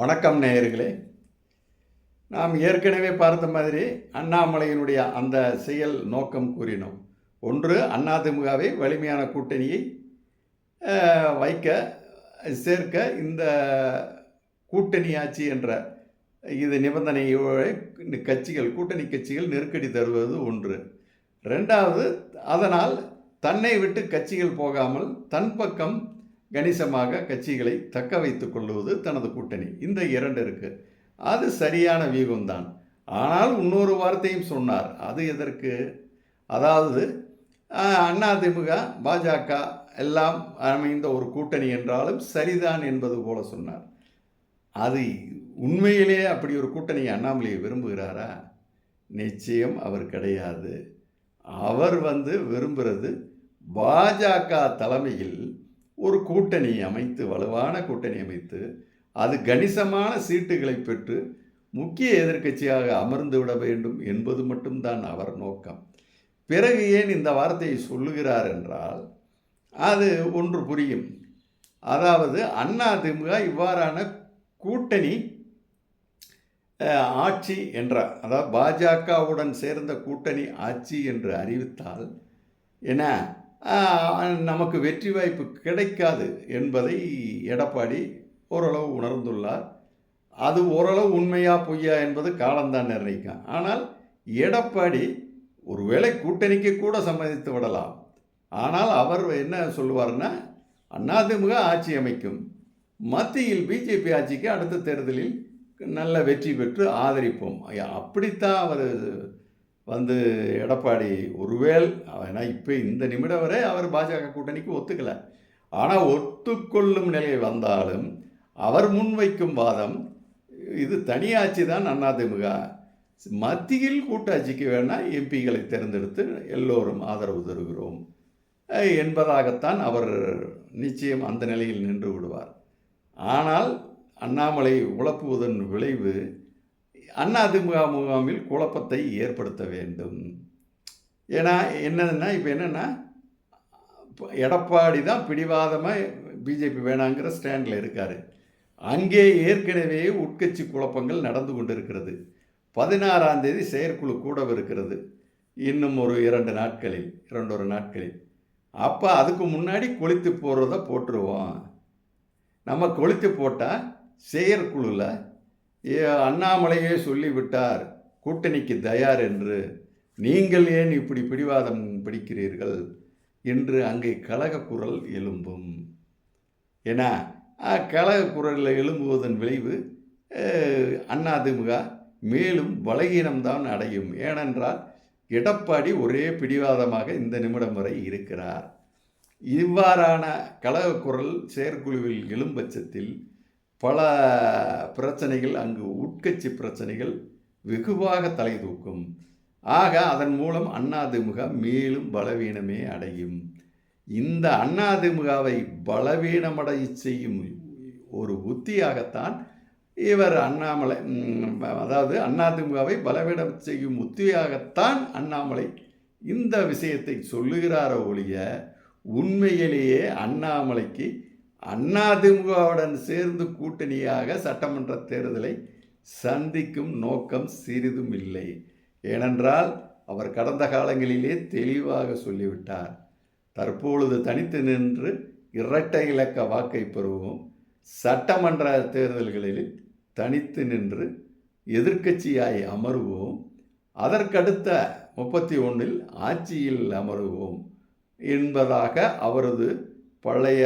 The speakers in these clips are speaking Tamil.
வணக்கம் நேயர்களே. நாம் ஏற்கனவே பார்த்த மாதிரி அண்ணாமலையினுடைய அந்த செயல் நோக்கம் கூறினோம். ஒன்று அதிமுகவை வலிமையான கூட்டணியை வைக்க சேர்க்க இந்த கூட்டணி ஆட்சி என்ற இது நிபந்தனையோட இந்த கட்சிகள் கூட்டணி கட்சிகள் நெருக்கடி தருவது ஒன்று. ரெண்டாவது அதனால் தன்னை விட்டு கட்சிகள் போகாமல் தன் பக்கம் கணிசமாக கட்சிகளை தக்க வைத்துக் கொள்வது தனது கூட்டணி. இந்த இரண்டு இருக்கு. அது சரியான வியூகம்தான் ஆனால் இன்னொரு வார்த்தையும் சொன்னார். அது எதற்கு? அதாவது அதிமுக பாஜக எல்லாம் அமைந்த ஒரு கூட்டணி என்றாலும் சரிதான் என்பது போல சொன்னார். அது உண்மையிலேயே அப்படி ஒரு கூட்டணி அண்ணாமலையை விரும்புகிறாரா? நிச்சயம் அவர் கிடையாது. அவர் வந்து விரும்புகிறது பாஜக தலைமையில் ஒரு கூட்டணி அமைத்து வலுவான கூட்டணி அமைத்து அது கணிசமான சீட்டுகளை பெற்று முக்கிய எதிர்க்கட்சியாக அமர்ந்து விட வேண்டும் என்பது மட்டும்தான் அவர் நோக்கம். பிறகு ஏன் இந்த வார்த்தையை சொல்லுகிறார் என்றால் அது ஒன்று புரியும். அதாவது அதிமுக இவ்வாறான கூட்டணி ஆட்சி என்ற அதாவது பாஜகவுடன் சேர்ந்த கூட்டணி ஆட்சி என்று அறிவித்தால் என்ன? நமக்கு வெற்றி வாய்ப்பு கிடைக்காது என்பதை எடப்பாடி ஓரளவு உணர்ந்துள்ளார். அது ஓரளவு உண்மையா பொய்யா என்பது காலம்தான் நிர்ணயிக்கும். ஆனால் எடப்பாடி ஒருவேளை கூட்டணிக்கு கூட சம்மதித்து விடலாம். ஆனால் அவர் என்ன சொல்லுவார்னா அதிமுக ஆட்சி அமைக்கும். மத்தியில் பிஜேபி ஆட்சிக்கு அடுத்த தேர்தலில் நல்ல வெற்றி பெற்று ஆதரிப்போம். அப்படித்தான் அவர் வந்து எடப்பாடி ஒருவேள் ஏன்னா இப்போ இந்த நிமிடம் வரை அவர் பாஜக கூட்டணிக்கு ஒத்துக்கலை. ஆனால் ஒத்துக்கொள்ளும் நிலை வந்தாலும் அவர் முன்வைக்கும் வாதம் இது தனியாட்சி தான் அதிமுக மத்தியில் கூட்டாட்சிக்கு வேணால் எம்பிகளை தேர்ந்தெடுத்து எல்லோரும் ஆதரவு தருகிறோம். என்பதாகத்தான் அவர் நிச்சயம் அந்த நிலையில் நின்று விடுவார். ஆனால் அண்ணாமலை உழப்புவதன் விளைவு அதிமுக முகாமில் குழப்பத்தை ஏற்படுத்த வேண்டும். ஏன்னா என்னதுன்னா இப்போ என்னென்னா எடப்பாடி தான் பிடிவாதமாக பிஜேபி வேணாங்கிற ஸ்டாண்டில் இருக்கார். அங்கே ஏற்கனவே உட்கட்சி குழப்பங்கள் நடந்து கொண்டிருக்கிறது. பதினாறாம் தேதி செயற்குழு கூடவிருக்கிறது. இன்னும் ஒரு இரண்டு நாட்களில் இரண்டொரு நாட்களில். அப்போ அதுக்கு முன்னாடி கொளுத்து போடுறத போட்டுருவோம். நம்ம கொளுத்து போட்டால் செயற்குழுவில் அண்ணாமலையே சொல்லிவிட்டார் கூட்டணிக்கு தயார் என்று. நீங்கள் ஏன் இப்படி பிடிவாதம் பிடிக்கிறீர்கள்? என்று அங்கே கழக குரல் எழும்பும். ஏன்னா கழக குரலில் எழும்புவதன் விளைவு அதிமுக மேலும் பலகீனம்தான் அடையும். ஏனென்றால் எடப்பாடி ஒரே பிடிவாதமாக இந்த நிமிடம் வரை இருக்கிறார். இவ்வாறான கழக குரல் செயற்குழுவில் எழும்பட்சத்தில் பல பிரச்சனைகள் அங்கு உட்கட்சி பிரச்சனைகள் வெகுவாக தலை தூக்கும். ஆக அதன் மூலம் அதிமுக மேலும் பலவீனமே அடையும். இந்த அதிமுகவை பலவீனமடைய செய்யும் ஒரு உத்தியாகத்தான் இவர் அண்ணாமலை அதாவது அதிமுகவை பலவீனம் செய்யும் உத்தியாகத்தான் அண்ணாமலை இந்த விஷயத்தை சொல்லுகிறாரோ ஒழிய உண்மையிலேயே அண்ணாமலைக்கு அதிமுகவுடன் சேர்ந்து கூட்டணியாக சட்டமன்ற தேர்தலை சந்திக்கும் நோக்கம் சிறிதும் இல்லை. ஏனென்றால் அவர் கடந்த காலங்களிலே தெளிவாக சொல்லிவிட்டார். தற்பொழுது தனித்து நின்று இரட்டை இலக்க வாக்கை பெறுவோம். சட்டமன்ற தேர்தல்களில் தனித்து நின்று எதிர்க்கட்சியாய் அமருவோம். அதற்கடுத்த முப்பத்தி ஒன்றில் ஆட்சியில் அமருவோம் என்பதாக அவரது பழைய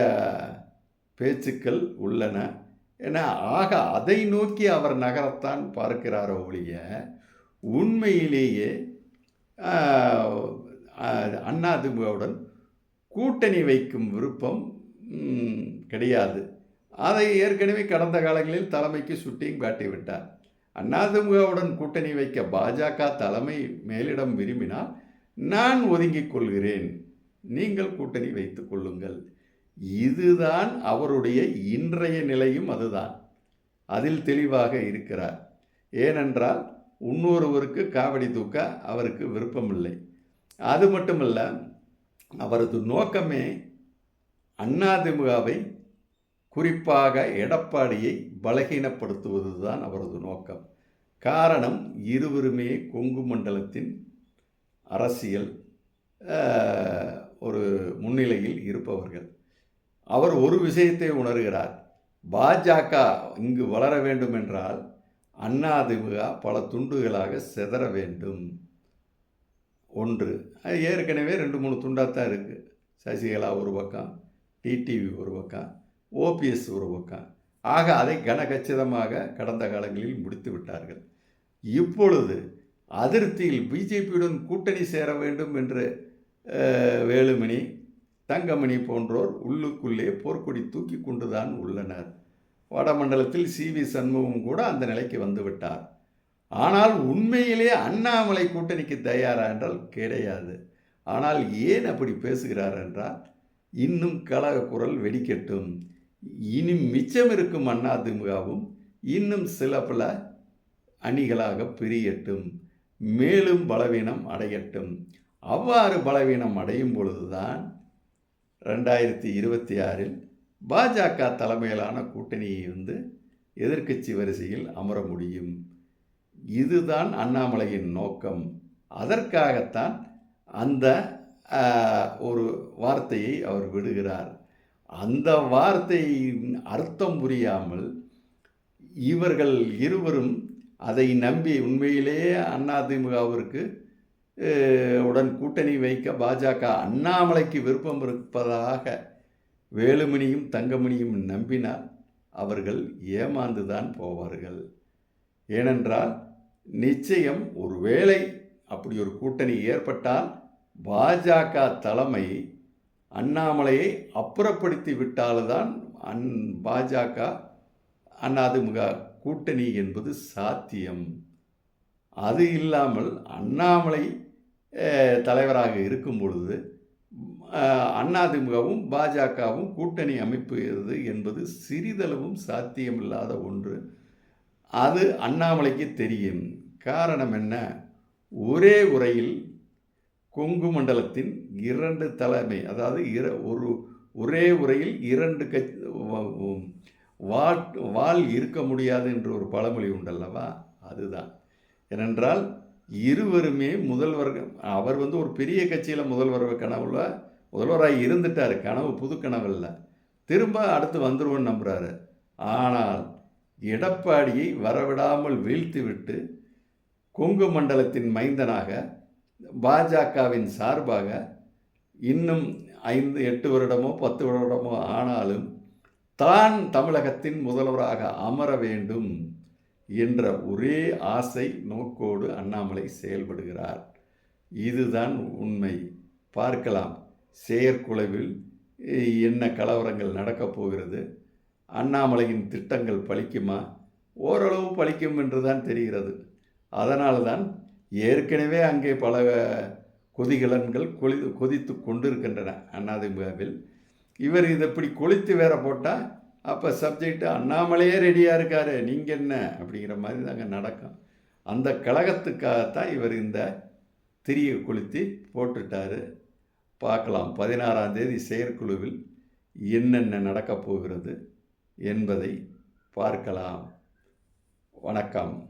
பேச்சுக்கள் உள்ளன. என ஆக அதை நோக்கி அவர் நகரத்தான் பார்க்கிறாரோ ஒழிய உண்மையிலேயே அதிமுகவுடன் கூட்டணி வைக்கும் விருப்பம் கிடையாது. அதை ஏற்கனவே கடந்த காலங்களில் தலைமைக்கு சுட்டியும் காட்டிவிட்டார். அதிமுகவுடன் கூட்டணி வைக்க பாஜக தலைமை மேலிடம் விரும்பினால் நான் ஒதுங்கிக் கொள்கிறேன். நீங்கள் கூட்டணி வைத்துக் கொள்ளுங்கள். இதுதான் அவருடைய இன்றைய நிலையும் அதுதான். அதில் தெளிவாக இருக்கிறார். ஏனென்றால் இன்னொருவருக்கு காவடி தூக்க அவருக்கு விருப்பமில்லை. அது மட்டுமல்ல அவரது நோக்கமே அதிமுகவை குறிப்பாக எடப்பாடியை பலகீனப்படுத்துவது தான் அவரது நோக்கம். காரணம் இருவருமே கொங்கு மண்டலத்தின் அரசியல் ஒரு முன்னிலையில் இருப்பவர்கள். அவர் ஒரு விஷயத்தை உணர்கிறார். பாஜக இங்கு வளர வேண்டும் என்றால் அதிமுக பல துண்டுகளாக சிதற வேண்டும். ஒன்று. அது ஏற்கனவே ரெண்டு மூணு துண்டாக தான் இருக்குது சசிகலா ஒரு பக்கம் டிடிவி ஒரு பக்கம் ஓபிஎஸ் ஒரு பக்கம். ஆக அதை கனகச்சிதமாக கடந்த காலங்களில் முடித்து விட்டார்கள். இப்பொழுது அதிருப்தியில் பிஜேபியுடன் கூட்டணி சேர வேண்டும் என்று வேலுமணி தங்கமணி போன்றோர் உள்ளுக்குள்ளே போர்க்கொடி தூக்கி கொண்டுதான் உள்ளனர். வடமண்டலத்தில் சி. வி. சண்முகம் கூட அந்த நிலைக்கு வந்துவிட்டார் ஆனால் உண்மையிலே அண்ணாமலை கூட்டணிக்கு தயாரா என்றால் கிடையாது. ஆனால் ஏன் அப்படி பேசுகிறார் என்றால் இன்னும் கலக குரல் வெடிக்கட்டும். இனி மிச்சம் இருக்கும் அதிமுகவும் இன்னும் சில பல அணிகளாக பிரியட்டும். மேலும் பலவீனம் அடையட்டும். அவ்வாறு பலவீனம் அடையும் பொழுதுதான் ரெண்டாயிரத்தி இருபத்தி ஆறில் பாஜக தலைமையிலான கூட்டணியை வந்து எதிர்க்கட்சி வரிசையில் அமர முடியும். இதுதான் அண்ணாமலையின் நோக்கம். அதற்காகத்தான் அந்த ஒரு வார்த்தையை அவர் விடுகிறார். அந்த வார்த்தையின் அர்த்தம் புரியாமல் இவர்கள் இருவரும் அதை நம்பி உண்மையிலேயே அதிமுகவிற்கு உடன் கூட்டணி வைக்க பாஜக அண்ணாமலைக்கு விருப்பம் இருப்பதாக வேலுமணியும் தங்கமணியும் நம்பினால் அவர்கள் ஏமாந்துதான் போவார்கள். ஏனென்றால் நிச்சயம் ஒரு வேளை அப்படி ஒரு கூட்டணி ஏற்பட்டால் பாஜக தலைமை அண்ணாமலையை அப்புறப்படுத்தி விட்டால்தான் அன் பாஜக அதிமுக கூட்டணி என்பது சாத்தியம். அது இல்லாமல் அண்ணாமலை தலைவராக இருக்கும் பொழுது அண்ணாதிமுகவும் அதிமுகவும் பாஜகவும் கூட்டணி அமைப்புகிறது என்பது சிறிதளவும் சாத்தியமில்லாத ஒன்று. அது அண்ணாமலைக்கு தெரியும். காரணம் என்ன? ஒரே உரையில் கொங்கு மண்டலத்தின் இரண்டு தலைமை அதாவது இர ஒரு ஒரே உரையில் இரண்டு கட்சி வால் வால் இருக்க முடியாது என்று ஒரு பழமொழி உண்டல்லவா? அதுதான். ஏனென்றால் இருவருமே முதல்வர் அவர் வந்து ஒரு பெரிய கட்சியில் முதல்வர் கனவுல முதல்வராக இருந்துட்டார். கனவு புது கனவு இல்லை. திரும்ப அடுத்து வந்துருவோன்னு நம்புகிறாரு ஆனால் எடப்பாடியை வரவிடாமல் வீழ்த்திவிட்டு கொங்கு மண்டலத்தின் மைந்தனாக பாஜகவின் சார்பாக இன்னும் ஐந்து எட்டு வருடமோ பத்து வருடமோ ஆனாலும் தான் தமிழகத்தின் முதல்வராக அமர வேண்டும். என்ற ஒரே ஆசை நோக்கோடு அண்ணாமலை செயல்படுகிறார். இதுதான் உண்மை. பார்க்கலாம். செயற்குழுவில் என்ன கலவரங்கள் நடக்கப் போகிறது? அண்ணாமலையின் திட்டங்கள் பலிக்குமா? ஓரளவு பலிக்கும் என்று தான் தெரிகிறது. அதனால்தான் ஏற்கனவே அங்கே பல கொதிகலன்கள் கொதி கொதித்து கொண்டிருக்கின்றன அண்ணாதிமுகவில். இவர் இதை இப்படி கொளித்து வேற போட்டால் அப்போ சப்ஜெக்ட்டு அண்ணாமலையே ரெடியாக இருக்காரு. நீங்கள் என்ன? அப்படிங்கிற மாதிரி தாங்க நடக்கும். அந்த கழகத்துக்காகத்தான் இவர் இந்த திரியை கொளுத்தி போட்டுட்டாரு. பார்க்கலாம். பதினாறாம் தேதி செயற்குழுவில் என்னென்ன நடக்கப் போகிறது என்பதை பார்க்கலாம். வணக்கம்.